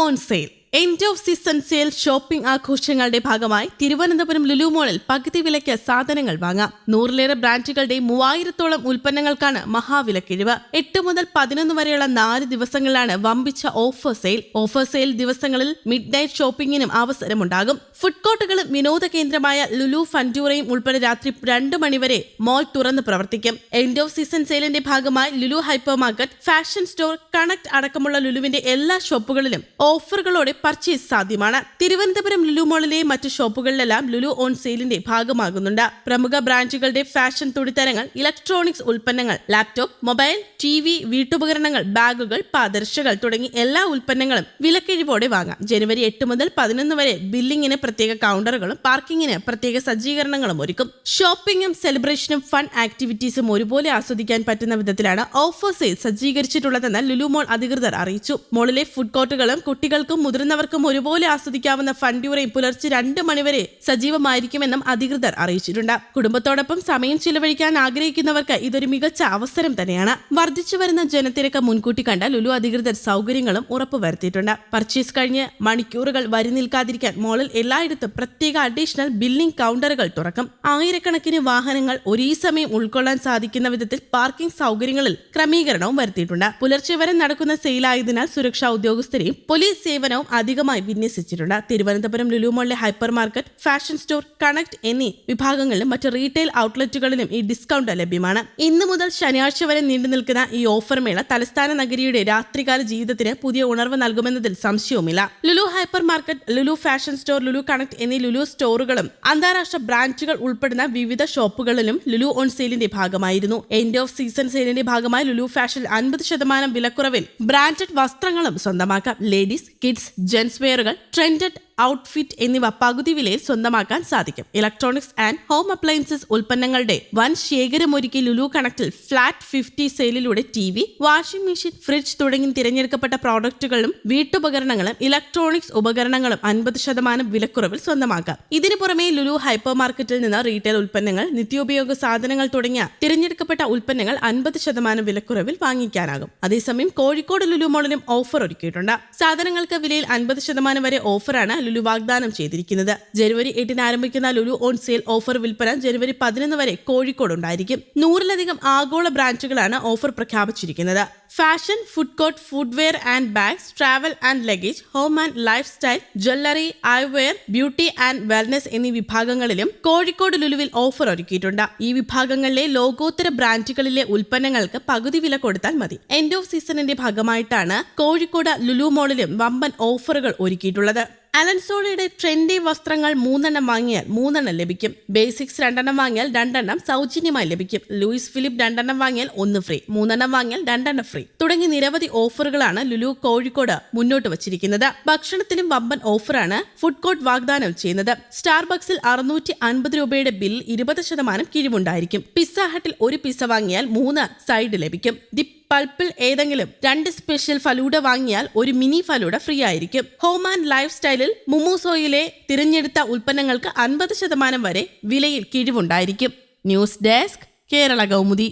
On sale end of season sale shopping ആഘോഷങ്ങളുടെ ഭാഗമായി തിരുവനന്തപുരം ലുലു മോളിൽ പകുതി വിലയ്ക്ക് സാധനങ്ങൾ വാങ്ങാം. നൂറിലേറെ ബ്രാൻഡുകളുടെ മൂവായിരത്തോളം ഉൽപ്പന്നങ്ങൾക്കാണ് മഹാവിലക്കിഴിവ് എട്ട് മുതൽ പതിനൊന്ന് വരെയുള്ള നാല് ദിവസങ്ങളിലാണ് വമ്പിച്ച ഓഫർ സെയിൽ. ഓഫർ സെയിൽ ദിവസങ്ങളിൽ മിഡ് നൈറ്റ് ഷോപ്പിംഗിനും അവസരമുണ്ടാകും. ഫുഡ് കോർട്ടുകളും വിനോദ കേന്ദ്രമായ ലുലു ഫൻഡൂറയും ഉൾപ്പെടെ രാത്രി രണ്ട് മണിവരെ മോൾ തുറന്ന് പ്രവർത്തിക്കും. എൻഡ് ഓഫ് സീസൺ സെയിലിന്റെ ഭാഗമായി Lulu hypermarket fashion store connect അടക്കമുള്ള ലുലുവിന്റെ എല്ലാ ഷോപ്പുകളിലും ഓഫറുകളോടെ പർച്ചേസ് സാധ്യമാണ്. തിരുവനന്തപുരം ലുലു മോളിലെ മറ്റ് ഷോപ്പുകളിലെല്ലാം ലുലു ഓൺ സെയിലിന്റെ ഭാഗമാകുന്നുണ്ട്. പ്രമുഖ ബ്രാൻഡുകളുടെ ഫാഷൻ തുണിത്തരങ്ങൾ ഇലക്ട്രോണിക്സ് ഉൽപ്പന്നങ്ങൾ ലാപ്ടോപ്പ് മൊബൈൽ ടി വി വീട്ടുപകരണങ്ങൾ ബാഗുകൾ പാദർശകൾ തുടങ്ങി എല്ലാ ഉൽപ്പന്നങ്ങളും വിലക്കിഴിവോടെ വാങ്ങാം. ജനുവരി എട്ട് മുതൽ പതിനൊന്ന് വരെ ബില്ലിങ്ങിന് പ്രത്യേക കൗണ്ടറുകളും പാർക്കിങ്ങിന് പ്രത്യേക സജ്ജീകരണങ്ങളും ഒരുക്കും. ഷോപ്പിംഗും സെലിബ്രേഷനും ഫൺ ആക്ടിവിറ്റീസും ഒരുപോലെ ആസ്വദിക്കാൻ പറ്റുന്ന വിധത്തിലാണ് ഓഫേഴ്സ് സജ്ജീകരിച്ചിട്ടുള്ളതെന്ന് ലുലു മോൾ അധികൃതർ അറിയിച്ചു. മോളിലെ ഫുഡ് കോർട്ടുകളും കുട്ടികൾക്കും മുതിർന്നവർക്കും ഒരുപോലെ ആസ്വദിക്കാവുന്ന ഫണ്ടിയൂറയും പുലർച്ചെ രണ്ട് മണിവരെ സജീവമായിരിക്കുമെന്നും അധികൃതർ അറിയിച്ചിട്ടുണ്ട്. കുടുംബത്തോടൊപ്പം സമയം ചിലവഴിക്കാൻ ആഗ്രഹിക്കുന്നവർക്ക് ഇതൊരു മികച്ച അവസരം തന്നെയാണ്. വർദ്ധിച്ചു വരുന്ന ജനത്തിരക്ക് മുൻകൂട്ടി കണ്ട ലുലു അധികൃതർ സൗകര്യങ്ങളും ഉറപ്പുവരുത്തിയിട്ടുണ്ട്. പർച്ചേസ് കഴിഞ്ഞ് മണിക്കൂറുകൾ വരി നിൽക്കാതിരിക്കാൻ മോളിൽ എല്ലായിടത്തും പ്രത്യേക അഡീഷണൽ ബില്ലിംഗ് കൗണ്ടറുകൾ തുറക്കും. ആയിരക്കണക്കിന് വാഹനങ്ങൾ ഒരേ സമയം ഉൾക്കൊള്ളാൻ സാധിക്കുന്ന വിധത്തിൽ പാർക്കിംഗ് സൗകര്യങ്ങളിൽ ക്രമീകരണവും വരുത്തിയിട്ടുണ്ട്. പുലർച്ചെ വരെ നടക്കുന്ന സെയിലായതിനാൽ സുരക്ഷാ ഉദ്യോഗസ്ഥരെയും പോലീസ് സേവനവും അധികമായി വിന്യസിച്ചിട്ടുണ്ട്. തിരുവനന്തപുരം ലുലുമോളിലെ hypermarket fashion store connect എന്നീ വിഭാഗങ്ങളിലും മറ്റ് റീറ്റെയിൽ ഔട്ട്ലെറ്റുകളിലും ഈ ഡിസ്കൗണ്ട് ലഭ്യമാണ്. ഇന്നു മുതൽ ശനിയാഴ്ച വരെ നീണ്ടു നിൽക്കുന്ന ഈ ഓഫർ മേള തലസ്ഥാന നഗരിയുടെ രാത്രികാല ജീവിതത്തിന് പുതിയ ഉണർവ് നൽകുമെന്നതിൽ സംശയവുമില്ല. Lulu hypermarket Lulu fashion store Lulu connect എന്നീ ലുലു സ്റ്റോറുകളും അന്താരാഷ്ട്ര ബ്രാഞ്ചുകൾ ഉൾപ്പെടുന്ന വിവിധ ഷോപ്പുകളിലും ലുലു ഓൺ സെയിലിന്റെ ഭാഗമായിരുന്നു. എൻഡ് ഓഫ് സീസൺ സെയിലിന്റെ ഭാഗമായി ലുലു ഫാഷൻ അൻപത് ശതമാനം വിലക്കുറവിൽ ബ്രാൻഡഡ് വസ്ത്രങ്ങളും സ്വന്തമാക്കാം. ലേഡീസ് കിഡ്സ് ജെൻസ് വെയറുകൾ ട്രെൻഡഡ് ഔട്ട്ഫിറ്റ് എന്നിവ പകുതി വിലയിൽ സ്വന്തമാക്കാൻ സാധിക്കും. ഇലക്ട്രോണിക്സ് ആൻഡ് ഹോം അപ്ലയൻസസ് ഉൽപ്പന്നങ്ങളുടെ വൻ ശേഖരമൊരുക്കി ലുലു കണക്റ്റിൽ flat fifty സെയിലിലൂടെ T V washing machine fridge തുടങ്ങി തിരഞ്ഞെടുക്കപ്പെട്ട പ്രോഡക്റ്റുകളും വീട്ടുപകരണങ്ങളും ഇലക്ട്രോണിക്സ് ഉപകരണങ്ങളും അൻപത് ശതമാനം വിലക്കുറവിൽ സ്വന്തമാക്കാം. ഇതിനു പുറമെ ലുലു ഹൈപ്പർ മാർക്കറ്റിൽ നിന്ന് റീറ്റെയിൽ ഉൽപ്പന്നങ്ങൾ നിത്യോപയോഗ സാധനങ്ങൾ തുടങ്ങിയ തിരഞ്ഞെടുക്കപ്പെട്ട ഉൽപ്പന്നങ്ങൾ അൻപത് ശതമാനം വിലക്കുറവിൽ വാങ്ങിക്കാനാകും. അതേസമയം കോഴിക്കോട് ലുലു മോളിലും ഓഫർ ഒരുക്കിയിട്ടുണ്ട്. സാധനങ്ങൾക്ക് വിലയിൽ അൻപത് ശതമാനം വരെ ഓഫറാണ് ലുലു വാഗ്ദാനം ചെയ്തിരിക്കുന്നത്. ജനുവരി എട്ടിന് ആരംഭിക്കുന്ന ലുലു ഓൺ സെയിൽ ഓഫർ വിൽപ്പന ജനുവരി പതിനൊന്ന് വരെ കോഴിക്കോട് ഉണ്ടായിരിക്കും നൂറിലധികം ആഗോള ബ്രാൻഡുകളാണ് ഓഫർ പ്രഖ്യാപിച്ചിരിക്കുന്നത്. Fashion food court footwear and bags travel and luggage home and lifestyle jewellery eyewear beauty and wellness എന്നീ വിഭാഗങ്ങളിലും കോഴിക്കോട് ലുലുവിൽ ഓഫർ ഒരുക്കിയിട്ടുണ്ട്. ഈ വിഭാഗങ്ങളിലെ ലോകോത്തര ബ്രാൻഡുകളിലെ ഉൽപ്പന്നങ്ങൾക്ക് പകുതി വില കൊടുത്താൽ മതി. എൻഡ് ഓഫ് സീസണിന്റെ ഭാഗമായിട്ടാണ് കോഴിക്കോട് ലുലു മോളിലും വമ്പൻ ഓഫറുകൾ ഒരുക്കിയിട്ടുള്ളത്. അലൻസോളയുടെ ട്രെൻഡി വസ്ത്രങ്ങൾ മൂന്നെണ്ണം വാങ്ങിയാൽ മൂന്നെണ്ണം ലഭിക്കും. ബേസിക്സ് രണ്ടെണ്ണം വാങ്ങിയാൽ രണ്ടെണ്ണം സൗജന്യമായി ലഭിക്കും. ലൂയിസ് ഫിലിപ്പ് രണ്ടെണ്ണം വാങ്ങിയാൽ ഒന്ന് ഫ്രീ മൂന്നെണ്ണം വാങ്ങിയാൽ രണ്ടെണ്ണം ഫ്രീ തുടങ്ങി നിരവധി ഓഫറുകളാണ് ലുലു കോഴിക്കോട് മുന്നോട്ട് വച്ചിരിക്കുന്നത്. ഭക്ഷണത്തിനും വമ്പൻ ഓഫറാണ് ഫുഡ് കോർട്ട് വാഗ്ദാനം ചെയ്യുന്നത്. സ്റ്റാർബക്സിൽ അറുന്നൂറ്റി അൻപത് രൂപയുടെ ബിൽ ഇരുപത് ശതമാനം കിഴിവുണ്ടായിരിക്കും. പിസ്സ ഹട്ടിൽ ഒരു പിസ്സ വാങ്ങിയാൽ മൂന്ന് സൈഡ് ലഭിക്കും. ദി പൾപ്പിൽ ഏതെങ്കിലും രണ്ട് സ്പെഷ്യൽ ഫലൂഡ വാങ്ങിയാൽ ഒരു മിനി ഫലൂഡ ഫ്രീ ആയിരിക്കും. ഹോം ആൻഡ് ലൈഫ് സ്റ്റൈലിൽ മുമൂസോയിലെ തിരഞ്ഞെടുത്ത ഉൽപ്പന്നങ്ങൾക്ക് അൻപത് ശതമാനം വരെ വിലയിൽ കിഴിവുണ്ടായിരിക്കും. News desk Kerala Kaumudi.